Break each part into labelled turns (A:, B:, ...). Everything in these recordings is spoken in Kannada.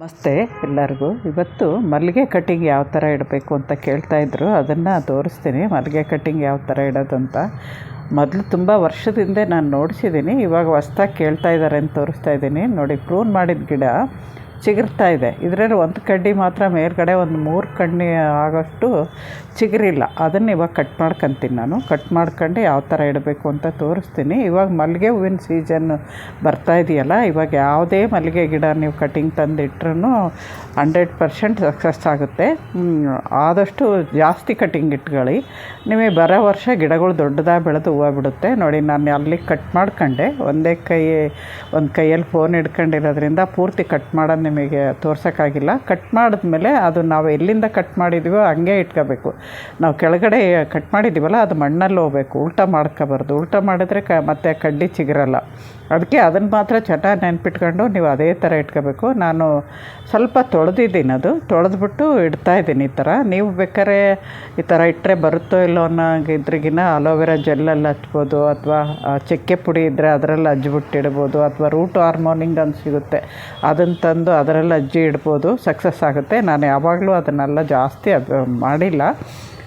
A: ನಮಸ್ತೆ ಎಲ್ಲರಿಗೂ. ಇವತ್ತು ಮಲ್ಲಿಗೆ ಕಟ್ಟಿಂಗ್ ಯಾವ ಥರ ಇಡಬೇಕು ಅಂತ ಕೇಳ್ತಾಯಿದ್ರು ಅದನ್ನು ತೋರಿಸ್ತೀನಿ. ಮಲ್ಲಿಗೆ ಕಟ್ಟಿಂಗ್ ಯಾವ ಥರ ಇಡೋದು ಮೊದಲು ತುಂಬ ವರ್ಷದಿಂದ ನಾನು ನೋಡಿಸಿದ್ದೀನಿ ಇವಾಗ ಹೊಸ್ದಾಗಿ ಕೇಳ್ತಾ ಇದ್ದಾರೆ ಅಂತ ತೋರಿಸ್ತಾ ಇದ್ದೀನಿ. ನೋಡಿ ಪ್ರೂನ್ ಮಾಡಿದ ಗಿಡ. ಚಿಗುರ್ತಾ ಇದೆ. ಇದರಲ್ಲಿ ಒಂದು ಕಡ್ಡಿ ಮಾತ್ರ, ಮೇಲ್ಗಡೆ ಒಂದು ಮೂರು ಕಣ್ಣಿ ಆಗೋಷ್ಟು ಚಿಗುರಿಲ್ಲ. ಅದನ್ನು ಇವಾಗ ಕಟ್ ಮಾಡ್ಕೊತೀನಿ ನಾನು. ಕಟ್ ಮಾಡ್ಕೊಂಡು ಯಾವ ಥರ ಇಡಬೇಕು ಅಂತ ತೋರಿಸ್ತೀನಿ. ಇವಾಗ ಮಲ್ಲಿಗೆ ಹೂವಿನ ಸೀಸನ್ ಬರ್ತಾ ಇದೆಯಲ್ಲ, ಇವಾಗ ಯಾವುದೇ ಮಲ್ಲಿಗೆ ಗಿಡ ನೀವು ಕಟಿಂಗ್ ತಂದಿಟ್ರೂ ಹಂಡ್ರೆಡ್ ಪರ್ಸೆಂಟ್ ಸಕ್ಸಸ್ ಆಗುತ್ತೆ. ಆದಷ್ಟು ಜಾಸ್ತಿ ಕಟಿಂಗ್ ಇಟ್ಕೊಳ್ಳಿ. ನಿಮಗೆ ಬರೋ ವರ್ಷ ಗಿಡಗಳು ದೊಡ್ಡದಾಗಿ ಬೆಳೆದು ಹೂವು ಬಿಡುತ್ತೆ. ನೋಡಿ, ನಾನು ಅಲ್ಲಿ ಕಟ್ ಮಾಡ್ಕೊಂಡೆ. ಒಂದೇ ಕೈ ಒಂದು ಕೈಯಲ್ಲಿ ಫೋನ್ ಹಿಡ್ಕೊಂಡಿರೋದ್ರಿಂದ ಪೂರ್ತಿ ಕಟ್ ಮಾಡೋದು ನಿಮಗೆ ತೋರ್ಸೋಕ್ಕಾಗಿಲ್ಲ. ಕಟ್ ಮಾಡಿದ್ಮೇಲೆ ಅದು ನಾವು ಎಲ್ಲಿಂದ ಕಟ್ ಮಾಡಿದ್ದೀವೋ ಹಂಗೆ ಇಟ್ಕೋಬೇಕು. ನಾವು ಕೆಳಗಡೆ ಕಟ್ ಮಾಡಿದ್ದೀವಲ್ಲ ಅದು ಮಣ್ಣಲ್ಲಿ ಹೋಗ್ಬೇಕು. ಉಲ್ಟ ಮಾಡ್ಕೋಬಾರ್ದು. ಉಲ್ಟ ಮಾಡಿದ್ರೆ ಕ ಮತ್ತೆ ಕಡ್ಡಿ ಚಿಗುರಲ್ಲ. ಅದಕ್ಕೆ ಅದನ್ನು ಮಾತ್ರ ಚೆನ್ನಾಗಿ ನೆನ್ಪಿಟ್ಕೊಂಡು ನೀವು ಅದೇ ಥರ ಇಟ್ಕೋಬೇಕು. ನಾನು ಸ್ವಲ್ಪ ತೊಳೆದಿದ್ದೀನಿ ಅದು. ತೊಳೆದ್ಬಿಟ್ಟು ಇಡ್ತಾ ಇದ್ದೀನಿ ಈ ಥರ ನೀವು ಬೇಕಾದ್ರೆ ಈ ಥರ ಇಟ್ಟರೆ ಬರುತ್ತೋ ಇಲ್ಲೋ ಅನ್ನೋ ಇದ್ರಿಗಿನ ಅಲೋವೆರಾ ಜೆಲ್ಲಲ್ಲಿ ಹಚ್ಬೋದು ಅಥವಾ ಚಕ್ಕೆ ಪುಡಿ ಇದ್ದರೆ ಅದರಲ್ಲಿ ಹಚ್ಬಿಟ್ಟು ಇಡ್ಬೋದು ಅಥವಾ ರೂಟ್ ಹಾರ್ಮೋನಿಂಗ್ ಅಂತ ಸಿಗುತ್ತೆ. ಅದನ್ನು ತಂದು ಅದರಲ್ಲಿ ಅಜ್ಜಿ ಇಡ್ಬೋದು ಸಕ್ಸಸ್ ಆಗುತ್ತೆ. ನಾನು ಯಾವಾಗಲೂ ಅದನ್ನೆಲ್ಲ ಜಾಸ್ತಿ ಅದು ಮಾಡಿಲ್ಲ.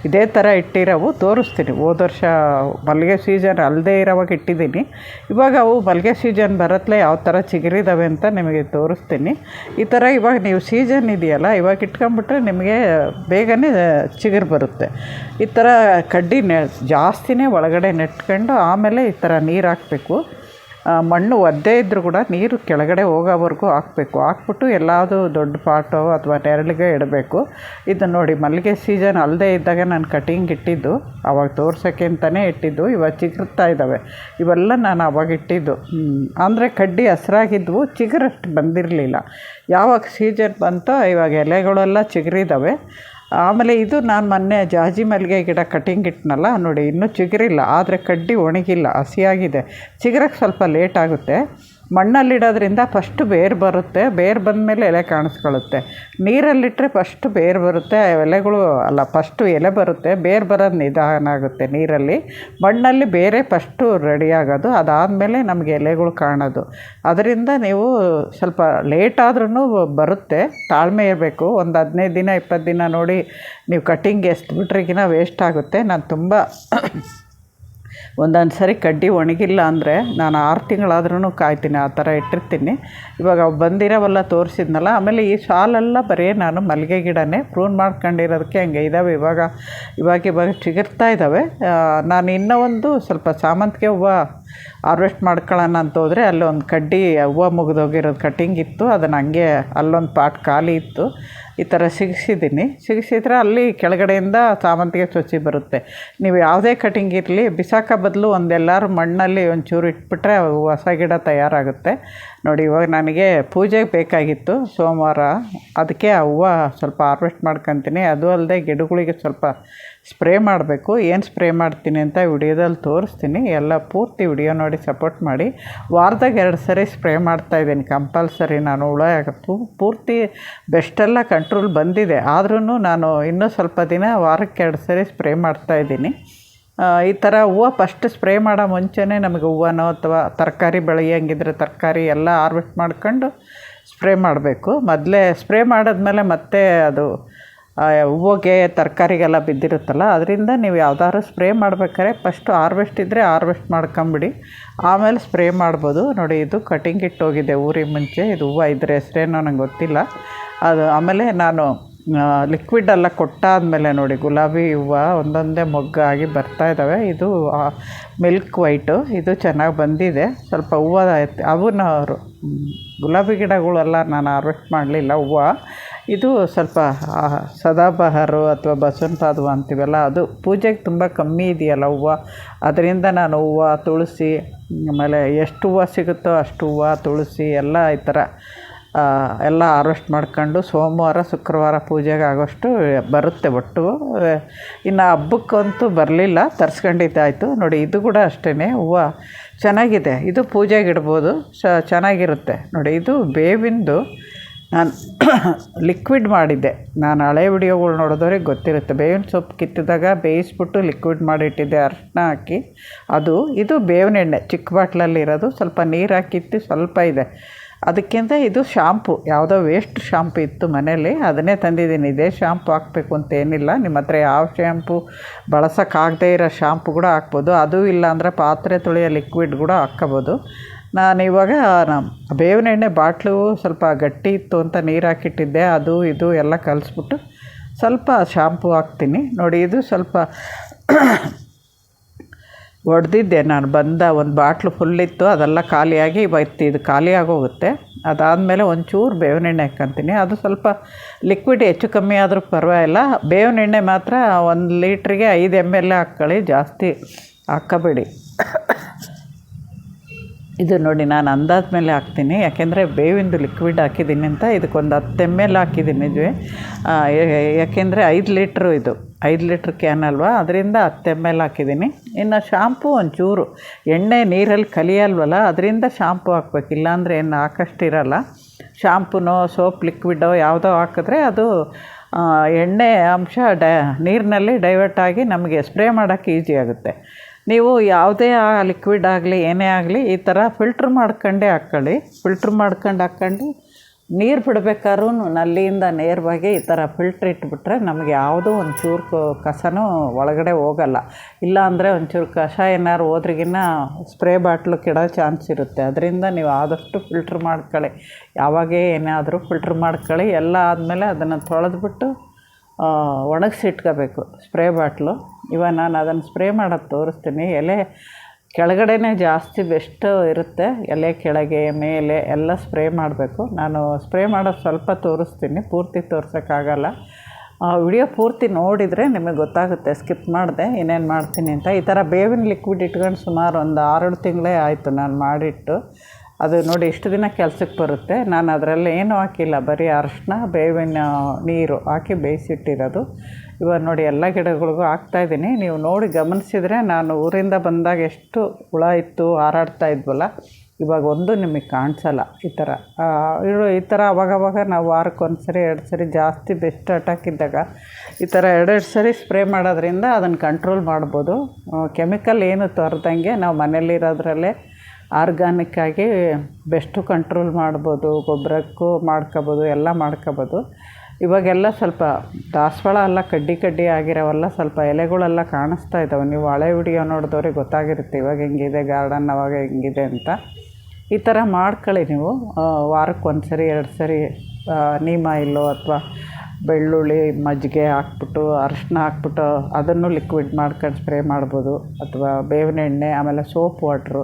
A: ಇದೇ ಥರ ಇಟ್ಟಿರೋವು ತೋರಿಸ್ತೀನಿ. ಹೋದ ವರ್ಷ ಮಲ್ಲಿಗೆ ಸೀಸನ್ ಅಲ್ಲದೆ ಇರೋವಾಗ ಇಟ್ಟಿದ್ದೀನಿ. ಇವಾಗ ಅವು ಮಲ್ಲಿಗೆ ಸೀಸನ್ ಬರತ್ಲೆ ಯಾವ ಥರ ಚಿಗುರಿದಾವೆ ಅಂತ ನಿಮಗೆ ತೋರಿಸ್ತೀನಿ. ಈ ಥರ ಇವಾಗ ನೀವು ಸೀಸನ್ ಇದೆಯಲ್ಲ, ಇವಾಗ ಇಟ್ಕೊಂಬಿಟ್ರೆ ನಿಮಗೆ ಬೇಗನೆ ಚಿಗುರು ಬರುತ್ತೆ. ಈ ಥರ ಕಡ್ಡಿ ನೆ, ಜಾಸ್ತಿನೇ ಒಳಗಡೆ ನೆಟ್ಕೊಂಡು ಆಮೇಲೆ ಈ ಥರ ನೀರು ಹಾಕಬೇಕು. ಮಣ್ಣು ಒದ್ದೆ ಇದ್ದರೂ ಕೂಡ ನೀರು ಕೆಳಗಡೆ ಹೋಗೋವರೆಗೂ ಹಾಕಬೇಕು. ಹಾಕ್ಬಿಟ್ಟು ಎಲ್ಲಾದೂ ದೊಡ್ಡ ಪಾಟೋ ಅಥವಾ ನೆರಳಿಗೆ ಇಡಬೇಕು. ಇದು ನೋಡಿ, ಮಲ್ಲಿಗೆ ಸೀಸನ್ ಅಲ್ಲದೆ ಇದ್ದಾಗ ನಾನು ಕಟಿಂಗ್ ಇಟ್ಟಿದ್ದು, ಅವಾಗ ತೋರ್ಸೋಕ್ಕೆ ಅಂತಲೇ ಇಟ್ಟಿದ್ದು, ಇವಾಗ ಚಿಗುರ್ತಾ ಇದ್ದಾವೆ. ಇವೆಲ್ಲ ನಾನು ಅವಾಗ ಇಟ್ಟಿದ್ದು. ಅಂದರೆ ಕಡ್ಡಿ ಹಸ್ರಾಗಿದ್ವು, ಚಿಗುರಷ್ಟು ಬಂದಿರಲಿಲ್ಲ. ಯಾವಾಗ ಸೀಸನ್ ಬಂತೋ, ಇವಾಗ ಎಲೆಗಳೆಲ್ಲ ಚಿಗುರಿದ್ದಾವೆ ಆಮೇಲೆ ಇದು ನಾನು ಮೊನ್ನೆ ಜಾಜಿ ಮಲ್ಲಿಗೆ ಗಿಡ ಕಟಿಂಗ್ ಇಟ್ನಲ್ಲ, ನೋಡಿ ಇನ್ನೂ ಚಿಗುರಿಲ್ಲ, ಆದರೆ ಕಡ್ಡಿ ಒಣಗಿಲ್ಲ, ಹಸಿಯಾಗಿದೆ. ಚಿಗುರಕ್ಕೆ ಸ್ವಲ್ಪ ಲೇಟ್ ಆಗುತ್ತೆ. ಮಣ್ಣಲ್ಲಿಡೋದ್ರಿಂದ ಫಸ್ಟ್ ಬೇರು ಬರುತ್ತೆ, ಬೇರು ಬಂದ ಮೇಲೆ ಎಲೆ ಕಾಣಿಸ್ಕೊಳ್ಳುತ್ತೆ. ನೀರಲ್ಲಿಟ್ಟರೆ ಫಸ್ಟ್ ಬೇರು ಬರುತ್ತೆ, ಎಲೆಗಳು ಅಲ್ಲ ಫಸ್ಟು ಎಲೆ ಬರುತ್ತೆ, ಬೇರು ಬರೋದು ನಿಧಾನ ಆಗುತ್ತೆ ನೀರಲ್ಲಿ. ಮಣ್ಣಲ್ಲಿ ಬೇರೆ ಫಸ್ಟು ರೆಡಿ ಆಗೋದು, ಅದಾದಮೇಲೆ ನಮಗೆ ಎಲೆಗಳು ಕಾಣೋದು. ಅದರಿಂದ ನೀವು ಸ್ವಲ್ಪ ಲೇಟ್ ಆದ್ರೂ ಬರುತ್ತೆ, ತಾಳ್ಮೆ ಇರಬೇಕು. ಒಂದು ಹದಿನೈದು ದಿನ, ಇಪ್ಪತ್ತು ದಿನ ನೋಡಿ, ನೀವು ಕಟ್ಟಿಂಗ್ ಎಷ್ಟು ಬಿಟ್ರಿಗಿನ ವೇಸ್ಟ್ ಆಗುತ್ತೆ. ನಾನು ತುಂಬ ಒಂದೊಂದು ಸರಿ ಕಡ್ಡಿ ಒಣಗಿಲ್ಲ ಅಂದರೆ ನಾನು ಆರು ತಿಂಗಳಾದ್ರೂ ಕಾಯ್ತೀನಿ, ಆ ಥರ ಇಟ್ಟಿರ್ತೀನಿ. ಇವಾಗ ಅವು ಬಂದಿರೋವೆಲ್ಲ ತೋರಿಸಿದ್ನಲ್ಲ, ಆಮೇಲೆ ಈ ಸಾಲೆಲ್ಲ ಬರೀ ನಾನು ಮಲ್ಲಿಗೆ ಗಿಡನೇ ಪ್ರೂನ್ ಮಾಡ್ಕೊಂಡಿರೋದಕ್ಕೆ ಹಂಗೆ ಇದ್ದಾವೆ ಇವಾಗ ಇವಾಗ ಇವಾಗ ಚಿಗುರ್ತಾ ಇದ್ದಾವೆ ನಾನು ಇನ್ನೂ ಒಂದು ಸ್ವಲ್ಪ ಸಾಮಂತಿಗೆ ಹೂವು ಹಾರ್ವೆಸ್ಟ್ ಮಾಡ್ಕೊಳ್ಳೋಣ ಅಂತ ಹೋದರೆ ಅಲ್ಲೊಂದು ಕಡ್ಡಿ ಹೂವು ಮುಗಿದೋಗಿರೋದು ಕಟ್ಟಿಂಗ್ ಇತ್ತು. ಅದನ್ನು ಹಂಗೆ ಅಲ್ಲೊಂದು ಪಾಟ್ ಖಾಲಿ ಇತ್ತು. ಈ ಥರ ಸಿಗಿಸಿದ್ದೀನಿ. ಸಿಗಿಸಿದ್ರೆ ಅಲ್ಲಿ ಕೆಳಗಡೆಯಿಂದ ಸಾಮಂತಿಗೆ ಸೊಸಿ ಬರುತ್ತೆ. ನೀವು ಯಾವುದೇ ಕಟಿಂಗ್ ಇರಲಿ, ಬಿಸಾಕ ಬದಲು ಒಂದೆಲ್ಲರೂ ಮಣ್ಣಲ್ಲಿ ಒಂಚೂರು ಇಟ್ಬಿಟ್ರೆ ಹೊಸ ಗಿಡ ತಯಾರಾಗುತ್ತೆ. ನೋಡಿ, ಇವಾಗ ನನಗೆ ಪೂಜೆಗೆ ಬೇಕಾಗಿತ್ತು ಸೋಮವಾರ. ಅದಕ್ಕೆ ಆ ಹೂವು ಸ್ವಲ್ಪ ಹಾರ್ವೆಸ್ಟ್ ಮಾಡ್ಕೊತೀನಿ. ಅದು ಅಲ್ಲದೆ ಗಿಡಗಳಿಗೆ ಸ್ವಲ್ಪ ಸ್ಪ್ರೇ ಮಾಡಬೇಕು, ಏನು ಸ್ಪ್ರೇ ಮಾಡ್ತೀನಿ ಅಂತ ವಿಡಿಯೋದಲ್ಲಿ ತೋರಿಸ್ತೀನಿ. ಎಲ್ಲ ಪೂರ್ತಿ ವಿಡಿಯೋ ನೋಡಿ ಸಪೋರ್ಟ್ ಮಾಡಿ. ವಾರದಾಗ ಎರಡು ಸರಿ ಸ್ಪ್ರೇ ಮಾಡ್ತಾಯಿದ್ದೀನಿ ಕಂಪಲ್ಸರಿ ನಾನು ಹುಳ ಪೂರ್ತಿ ಬೆಸ್ಟೆಲ್ಲ ಕಂಟ್ರೋಲ್ ಬಂದಿದೆ. ಆದ್ರೂ ನಾನು ಇನ್ನೂ ಸ್ವಲ್ಪ ದಿನ ವಾರಕ್ಕೆ ಎರಡು ಸರಿ ಸ್ಪ್ರೇ ಮಾಡ್ತಾಯಿದ್ದೀನಿ ಈ ಥರ ಹೂವು ಫಸ್ಟ್ ಸ್ಪ್ರೇ ಮಾಡೋ ಮುಂಚೆನೇ ನಮಗೆ ಹೂವನೋ ಅಥವಾ ತರಕಾರಿ ಬೆಳೆಯಂಗಿದ್ರೆ ತರಕಾರಿ ಎಲ್ಲ ಹಾರ್ವೆಸ್ಟ್ ಮಾಡ್ಕೊಂಡು ಸ್ಪ್ರೇ ಮಾಡಬೇಕು. ಮೊದಲೇ ಸ್ಪ್ರೇ ಮಾಡಿದ್ಮೇಲೆ ಮತ್ತೆ ಅದು ಹೂವಿಗೆ ತರಕಾರಿಗೆಲ್ಲ ಬಿದ್ದಿರುತ್ತಲ್ಲ, ಅದರಿಂದ ನೀವು ಯಾವ್ದಾದ್ರು ಸ್ಪ್ರೇ ಮಾಡ್ಬೇಕಾದ್ರೆ ಫಸ್ಟು ಹಾರ್ವೆಸ್ಟ್ ಇದ್ದರೆ ಹಾರ್ವೆಸ್ಟ್ ಮಾಡ್ಕೊಂಬಿಡಿ. ಆಮೇಲೆ ಸ್ಪ್ರೇ ಮಾಡ್ಬೋದು. ನೋಡಿ, ಇದು ಕಟಿಂಗ್ ಇಟ್ಟೋಗಿದೆ ಊರಿಗೆ ಮುಂಚೆ. ಇದು ಹೂವು ಇದ್ರ ಹೆಸ್ರೇನೋ ನಂಗೆ ಗೊತ್ತಿಲ್ಲ. ಅದು ಆಮೇಲೆ ನಾನು ಲಿಕ್ವಿಡ್ ಎಲ್ಲ ಕೊಟ್ಟಾದಮೇಲೆ ನೋಡಿ, ಗುಲಾಬಿ ಹೂವು ಒಂದೊಂದೇ ಮೊಗ್ಗಾಗಿ ಬರ್ತಾ ಇದ್ದಾವೆ. ಇದು ಮಿಲ್ಕ್ ವೈಟು ಇದು ಚೆನ್ನಾಗಿ ಬಂದಿದೆ. ಸ್ವಲ್ಪ ಹೂವು ಅವನ್ನ ಗುಲಾಬಿ ಗಿಡಗಳೆಲ್ಲ ನಾನು ಹಾರ್ವೆಸ್ಟ್ ಮಾಡಲಿಲ್ಲ ಹೂವು. ಇದು ಸ್ವಲ್ಪ ಸದಾಬಹಾರು ಅಥವಾ ಬಸವನ ಪಾದವು ಅಂತೀವಲ್ಲ, ಅದು ಪೂಜೆಗೆ ತುಂಬ ಕಮ್ಮಿ ಇದೆಯಲ್ಲ ಹೂವು. ಅದರಿಂದ ನಾನು ಹೂವು, ತುಳಸಿ, ಆಮೇಲೆ ಎಷ್ಟು ಹೂವು ಸಿಗುತ್ತೋ ಅಷ್ಟು ಹೂವು, ತುಳಸಿ, ಎಲ್ಲ ಈ ಥರ ಎಲ್ಲ ಹಾರ್ವೆಸ್ಟ್ ಮಾಡ್ಕೊಂಡು ಸೋಮವಾರ, ಶುಕ್ರವಾರ ಪೂಜೆಗೆ ಆಗೋಷ್ಟು ಬರುತ್ತೆ ಒಟ್ಟು. ಇನ್ನು ಹಬ್ಬಕ್ಕಂತೂ ಬರಲಿಲ್ಲ ತರ್ಸ್ಕೊಂಡಿದ್ದಾಯಿತು ನೋಡಿ, ಇದು ಕೂಡ ಅಷ್ಟೇ ಹೂವು ಚೆನ್ನಾಗಿದೆ. ಇದು ಪೂಜೆಗೆ ಇಡ್ಬೋದು ಚೆನ್ನಾಗಿರುತ್ತೆ. ನೋಡಿ, ಇದು ಬೇವಿಂದು ನಾನು ಲಿಕ್ವಿಡ್ ಮಾಡಿದ್ದೆ. ನಾನು ಹಳೆ ವಿಡಿಯೋಗಳು ನೋಡಿದವ್ರಿಗೆ ಗೊತ್ತಿರುತ್ತೆ. ಬೇವಿನ ಸೊಪ್ಪು ಕಿತ್ತಿದಾಗ ಬೇಯಿಸ್ಬಿಟ್ಟು ಲಿಕ್ವಿಡ್ ಮಾಡಿಟ್ಟಿದ್ದೆ ಅರಿಶಿನ ಹಾಕಿ. ಅದು, ಇದು ಬೇವಿನ ಎಣ್ಣೆ. ಚಿಕ್ಕ ಬಾಟ್ಲಲ್ಲಿ ಇರೋದು. ಸ್ವಲ್ಪ ನೀರು ಹಾಕಿತ್ತು ಸ್ವಲ್ಪ ಇದೆ. ಅದಕ್ಕಿಂತ ಇದು ಶಾಂಪು ಯಾವುದೋ ವೇಸ್ಟ್ ಶಾಂಪು ಇತ್ತು ಮನೇಲಿ ಅದನ್ನೇ ತಂದಿದ್ದೀನಿ. ಇದೇ ಶಾಂಪು ಹಾಕಬೇಕು ಅಂತ ಏನಿಲ್ಲ. ನಿಮ್ಮ ಹತ್ರ ಯಾವ ಶಾಂಪು ಬಳಸೋಕ್ಕಾಗದೇ ಇರೋ ಶಾಂಪು ಕೂಡ ಹಾಕ್ಬೋದು. ಅದು ಇಲ್ಲ ಅಂದರೆ ಪಾತ್ರೆ ತೊಳೆಯೋ ಲಿಕ್ವಿಡ್ ಕೂಡ ಹಾಕ್ಕೋಬೋದು ನಾನು ಇವಾಗ ಬೇವಿನ ಎಣ್ಣೆ ಬಾಟ್ಲು ಸ್ವಲ್ಪ ಗಟ್ಟಿ ಇತ್ತು ಅಂತ ನೀರು ಹಾಕಿಟ್ಟಿದ್ದೆ, ಅದು ಇದು ಎಲ್ಲ ಕಲಿಸ್ಬಿಟ್ಟು ಸ್ವಲ್ಪ ಶಾಂಪು ಹಾಕ್ತೀನಿ. ನೋಡಿ, ಇದು ಸ್ವಲ್ಪ ಒಡೆದಿದ್ದೆ ನಾನು, ಬಂದ ಒಂದು ಬಾಟ್ಲು ಫುಲ್ಲಿತ್ತು ಅದೆಲ್ಲ ಖಾಲಿಯಾಗಿ ಬೈತಿ ಇದು ಖಾಲಿ ಆಗೋಗುತ್ತೆ ಅದಾದಮೇಲೆ ಒಂಚೂರು ಬೇವಿನ ಎಣ್ಣೆ ಹಾಕ್ಕೊಂತೀನಿ. ಅದು ಸ್ವಲ್ಪ ಲಿಕ್ವಿಡ್ ಹೆಚ್ಚು ಕಮ್ಮಿ ಆದರೂ ಪರವಾಗಿಲ್ಲ. ಬೇವಿನ ಎಣ್ಣೆ ಮಾತ್ರ ಒಂದು ಲೀಟ್ರಿಗೆ ಐದು ಎಂ ಎಲ್ ಹಾಕ್ಕೊಳ್ಳಿ, ಜಾಸ್ತಿ ಹಾಕ್ಕೋಬೇಡಿ ಇದು ನೋಡಿ, ನಾನು ಅಂದಾದ ಮೇಲೆ ಹಾಕ್ತೀನಿ. ಯಾಕೆಂದರೆ ಬೇವಿಂದು ಲಿಕ್ವಿಡ್ ಹಾಕಿದ್ದೀನಿ ಅಂತ, ಇದಕ್ಕೊಂದು ಹತ್ತು ಎಂ ಎಲ್ ಹಾಕಿದ್ದೀನಿ ಇದು ಯಾಕೆಂದರೆ ಐದು ಲೀಟ್ರು ಇದು, ಐದು ಲೀಟ್ರ್ ಕ್ಯಾನ್ ಅಲ್ವಾ? ಅದರಿಂದ ಹತ್ತು ಎಂ ಎಲ್ ಹಾಕಿದ್ದೀನಿ. ಇನ್ನು ಶಾಂಪು ಒಂಚೂರು, ಎಣ್ಣೆ ನೀರಲ್ಲಿ ಕಲಿಯಲ್ವಲ್ಲ, ಅದರಿಂದ ಶಾಂಪು ಹಾಕ್ಬೇಕು. ಇಲ್ಲಾಂದರೆ ಏನು ಹಾಕಷ್ಟಿರಲ್ಲ. ಶಾಂಪುನೋ ಸೋಪ್ ಲಿಕ್ವಿಡೋ ಯಾವುದೋ ಹಾಕಿದ್ರೆ ಅದು ಎಣ್ಣೆ ಅಂಶ ಡ, ನೀರಿನಲ್ಲಿ ಡೈವರ್ಟ್ ಆಗಿ ನಮಗೆ ಸ್ಪ್ರೇ ಮಾಡೋಕ್ಕೆ ಈಸಿ ಆಗುತ್ತೆ. ನೀವು ಯಾವುದೇ ಆ ಲಿಕ್ವಿಡ್ ಆಗಲಿ, ಏನೇ ಆಗಲಿ, ಈ ಥರ ಫಿಲ್ಟ್ರ್ ಮಾಡ್ಕೊಂಡೇ ಹಾಕ್ಕೊಳ್ಳಿ ಫಿಲ್ಟ್ರ್ ಮಾಡ್ಕೊಂಡು ಹಾಕ್ಕೊಂಡು ನೀರು ಬಿಡ್ಬೇಕಾದ್ರೂ ನಲ್ಲಿಯಿಂದ ನೇರವಾಗಿ ಈ ಥರ ಫಿಲ್ಟ್ರ್ ಇಟ್ಬಿಟ್ರೆ ನಮಗೆ ಯಾವುದೋ ಒಂಚೂರು ಕಸನೂ ಒಳಗಡೆ ಹೋಗಲ್ಲ. ಇಲ್ಲ ಅಂದರೆ ಒಂಚೂರು ಕಸ ಏನಾದ್ರು ಹೋದ್ರಿಗಿನ್ನ ಸ್ಪ್ರೇ ಬಾಟ್ಲು ಕೆಡೋ ಚಾನ್ಸ್ ಇರುತ್ತೆ. ಅದರಿಂದ ನೀವು ಆದಷ್ಟು ಫಿಲ್ಟ್ರ್ ಮಾಡ್ಕೊಳ್ಳಿ. ಯಾವಾಗೇ ಏನಾದರೂ ಫಿಲ್ಟ್ರ್ ಮಾಡ್ಕೊಳ್ಳಿ. ಎಲ್ಲ ಆದಮೇಲೆ ಅದನ್ನು ತೊಳೆದ್ಬಿಟ್ಟು ಒಣಗಿಸಿಟ್ಕೋಬೇಕು. ಸ್ಪ್ರೇ ಬಾಟ್ಲು ಇವಾಗ ನಾನು ಅದನ್ನು ಸ್ಪ್ರೇ ಮಾಡೋದು ತೋರಿಸ್ತೀನಿ. ಎಲೆ ಕೆಳಗಡೆನೇ ಜಾಸ್ತಿ ಬೆಸ್ಟ್ ಇರುತ್ತೆ. ಎಲೆ ಕೆಳಗೆ, ಮೇಲೆ ಎಲ್ಲ ಸ್ಪ್ರೇ ಮಾಡಬೇಕು. ನಾನು ಸ್ಪ್ರೇ ಮಾಡೋದು ಸ್ವಲ್ಪ ತೋರಿಸ್ತೀನಿ. ಪೂರ್ತಿ ತೋರ್ಸೋಕ್ಕಾಗಲ್ಲ. ವಿಡಿಯೋ ಪೂರ್ತಿ ನೋಡಿದರೆ ನಿಮಗೆ ಗೊತ್ತಾಗುತ್ತೆ. ಸ್ಕಿಪ್ ಮಾಡಿದೆ ಏನೇನು ಮಾಡ್ತೀನಿ ಅಂತ. ಈ ಥರ ಬೇವಿನ ಲಿಕ್ವಿಡ್ ಇಟ್ಕೊಂಡು ಸುಮಾರು ಒಂದು ಆರೇಳು ತಿಂಗಳೇ ಆಯಿತು ನಾನು ಮಾಡಿಟ್ಟು. ಅದು ನೋಡಿ ಇಷ್ಟು ದಿನ ಕೆಲ್ಸಕ್ಕೆ ಬರುತ್ತೆ. ನಾನು ಅದರಲ್ಲಿ ಏನೂ ಹಾಕಿಲ್ಲ. ಬರೀ ಅರಶಿನ ಬೇವಿನ ನೀರು ಹಾಕಿ ಬೇಯಿಸಿಟ್ಟಿರೋದು. ಇವಾಗ ನೋಡಿ ಎಲ್ಲ ಗಿಡಗಳಿಗೂ ಹಾಕ್ತಾಯಿದ್ದೀನಿ ನೀವು ನೋಡಿ ಗಮನಿಸಿದರೆ ನಾನು ಊರಿಂದ ಬಂದಾಗ ಎಷ್ಟು ಹುಳ ಇತ್ತು, ಹಾರಾಡ್ತಾ ಇದ್ವಲ್ಲ, ಇವಾಗ ಒಂದು ನಿಮಗೆ ಕಾಣಿಸಲ್ಲ. ಈ ಥರ. ಈ ಥರ ಅವಾಗವಾಗ ನಾವು ವಾರಕ್ಕೆ ಒಂದು ಸರಿ, ಎರಡು ಸರಿ ಜಾಸ್ತಿ ಬೆಸ್ಟ್ ಅಟ್ಯಾಕ್ ಇದ್ದಾಗ ಈ ಥರ ಎರಡೆರಡು ಸರಿ ಸ್ಪ್ರೇ ಮಾಡೋದ್ರಿಂದ ಅದನ್ನು ಕಂಟ್ರೋಲ್ ಮಾಡ್ಬೋದು. ಕೆಮಿಕಲ್ ಏನು ತರದಂಗೆ ನಾವು ಮನೇಲಿರೋದ್ರಲ್ಲೇ ಆರ್ಗಾನಿಕ್ಕಾಗಿ ಬೆಸ್ಟು ಕಂಟ್ರೋಲ್ ಮಾಡ್ಬೋದು, ಗೊಬ್ಬರಕ್ಕೂ ಮಾಡ್ಕೋಬೋದು, ಎಲ್ಲ ಮಾಡ್ಕೋಬೋದು. ಇವಾಗೆಲ್ಲ ಸ್ವಲ್ಪ ದಾಸವಾಳ ಎಲ್ಲ ಕಡ್ಡಿ ಕಡ್ಡಿ ಆಗಿರೋವೆಲ್ಲ ಸ್ವಲ್ಪ ಎಲೆಗಳೆಲ್ಲ ಕಾಣಿಸ್ತಾ ಇದ್ದಾವೆ. ನೀವು ಹಳೆ ವಿಡಿಯೋ ನೋಡಿದವ್ರಿಗೆ ಗೊತ್ತಾಗಿರುತ್ತೆ ಇವಾಗ ಹೆಂಗಿದೆ, ಗಾರ್ಡನ್ ಅವಾಗ ಹೆಂಗಿದೆ ಅಂತ. ಈ ಥರ ಮಾಡ್ಕೊಳ್ಳಿ ನೀವು. ವಾರಕ್ಕೆ ಒಂದು ಸರಿ, ಎರಡು ಸರಿ ನೀಮ ಆಯಿಲು ಅಥವಾ ಬೆಳ್ಳುಳ್ಳಿ, ಮಜ್ಜಿಗೆ ಹಾಕ್ಬಿಟ್ಟು ಅರಶಿನ ಹಾಕ್ಬಿಟ್ಟು ಅದನ್ನು ಲಿಕ್ವಿಡ್ ಮಾಡ್ಕೊಂಡು ಸ್ಪ್ರೇ ಮಾಡ್ಬೋದು. ಅಥವಾ ಬೇವಿನ ಎಣ್ಣೆ, ಆಮೇಲೆ ಸೋಪ್ ವಾಟ್ರು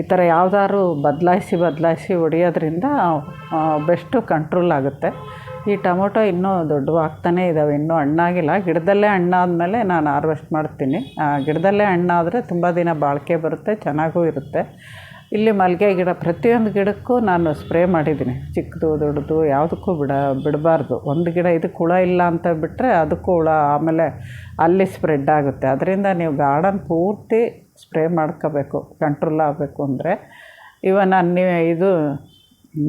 A: ಈ ಥರ ಯಾವ್ದಾದ್ರು ಬದಲಾಯಿಸಿ ಬದಲಾಯಿಸಿ ಹೊಡಿಯೋದ್ರಿಂದ ಬೆಸ್ಟು ಕಂಟ್ರೋಲ್ ಆಗುತ್ತೆ. ಈ ಟೊಮೊಟೊ ಇನ್ನೂ ದೊಡ್ಡವು ಆಗ್ತಾನೇ ಇದ್ದಾವೆ ಇನ್ನೂ ಹಣ್ಣಾಗಿಲ್ಲ. ಗಿಡದಲ್ಲೇ ಹಣ್ಣಾದಮೇಲೆ ನಾನು ಹಾರ್ವೆಸ್ಟ್ ಮಾಡ್ತೀನಿ. ಗಿಡದಲ್ಲೇ ಹಣ್ಣಾದರೆ ತುಂಬ ದಿನ ಬಾಳಿಕೆ ಬರುತ್ತೆ, ಚೆನ್ನಾಗೂ ಇರುತ್ತೆ. ಇಲ್ಲಿ ಮಲ್ಲಿಗೆ ಗಿಡ, ಪ್ರತಿಯೊಂದು ಗಿಡಕ್ಕೂ ನಾನು ಸ್ಪ್ರೇ ಮಾಡಿದ್ದೀನಿ. ಚಿಕ್ಕದು, ದೊಡ್ಡದು, ಯಾವುದಕ್ಕೂ ಬಿಡ, ಬಿಡಬಾರ್ದು. ಒಂದು ಗಿಡ ಇದಕ್ಕೆ ಹುಳ ಇಲ್ಲ ಅಂತ ಬಿಟ್ಟರೆ ಅದಕ್ಕೂ ಹುಳ, ಆಮೇಲೆ ಅಲ್ಲಿ ಸ್ಪ್ರೆಡ್ ಆಗುತ್ತೆ. ಅದರಿಂದ ನೀವು ಗಾರ್ಡನ್ ಪೂರ್ತಿ ಸ್ಪ್ರೇ ಮಾಡ್ಕೋಬೇಕು ಕಂಟ್ರೋಲ್ ಆಗಬೇಕು ಅಂದರೆ ಇವಾಗ ನಾನು ನೀವು ಇದು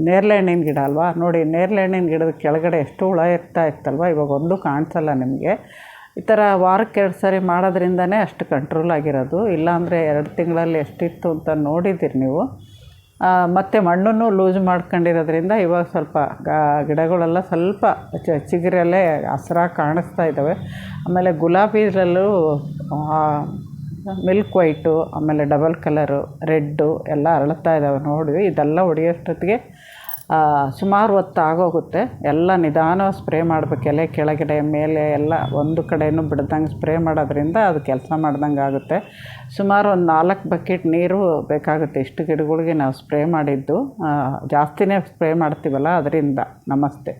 A: ನೇರಳೆ ಹಣ್ಣಿನ ಗಿಡ ಅಲ್ವಾ? ನೋಡಿ ನೇರಳೆ ಹಣ್ಣಿನ ಗಿಡದ ಕೆಳಗಡೆ ಎಷ್ಟು ಹುಳ ಇರ್ತಾ ಇತ್ತಲ್ವ? ಇವಾಗ ಒಂದು ಕಾಣಿಸಲ್ಲ ನಿಮಗೆ. ಈ ಥರ ವಾರಕ್ಕೆ ಎರಡು ಸಾರಿ ಮಾಡೋದ್ರಿಂದನೇ ಅಷ್ಟು ಕಂಟ್ರೋಲ್ ಆಗಿರೋದು. ಇಲ್ಲಾಂದರೆ ಎರಡು ತಿಂಗಳಲ್ಲಿ ಎಷ್ಟಿತ್ತು ಅಂತ ನೋಡಿದ್ದೀರಿ ನೀವು. ಮತ್ತು ಮಣ್ಣನ್ನು ಲೂಸ್ ಮಾಡ್ಕೊಂಡಿರೋದ್ರಿಂದ ಇವಾಗ ಸ್ವಲ್ಪ ಗಿಡಗಳೆಲ್ಲ ಸ್ವಲ್ಪ ಚಿಗುರಲ್ಲೇ ಹಸಿರಾಗಿ ಕಾಣಿಸ್ತಾ ಇದ್ದಾವೆ. ಆಮೇಲೆ ಗುಲಾಬಿರಲ್ಲೂ ಮಿಲ್ಕ್ ವೈಟು ಆಮೇಲೆ ಡಬಲ್ ಕಲರು ರೆಡ್ಡು ಎಲ್ಲ ಅರಳ್ತಾ ಇದ್ದಾವೆ ನೋಡಿ ಇದೆಲ್ಲ ಹೊಡೆಯೋಷ್ಟೊತ್ತಿಗೆ ಸುಮಾರು ಹೊತ್ತು ಆಗೋಗುತ್ತೆ. ಎಲ್ಲ ನಿಧಾನ ಸ್ಪ್ರೇ ಮಾಡಬೇಕು. ಎಲೆ ಕೆಳಗಡೆ, ಮೇಲೆ ಎಲ್ಲ ಒಂದು ಕಡೆಯೂ ಬಿಡ್ದಂಗೆ ಸ್ಪ್ರೇ ಮಾಡೋದ್ರಿಂದ ಅದು ಕೆಲಸ ಮಾಡ್ದಂಗೆ ಆಗುತ್ತೆ. ಸುಮಾರು ಒಂದು ನಾಲ್ಕು ಬಕೆಟ್ ನೀರು ಬೇಕಾಗುತ್ತೆ. ಇಷ್ಟು ಗಿಡಗಳಿಗೆ ನಾವು ಸ್ಪ್ರೇ ಮಾಡಿದ್ದು. ಜಾಸ್ತಿನೇ ಸ್ಪ್ರೇ ಮಾಡ್ತೀವಲ್ಲ, ಅದರಿಂದ ನಮಸ್ತೆ.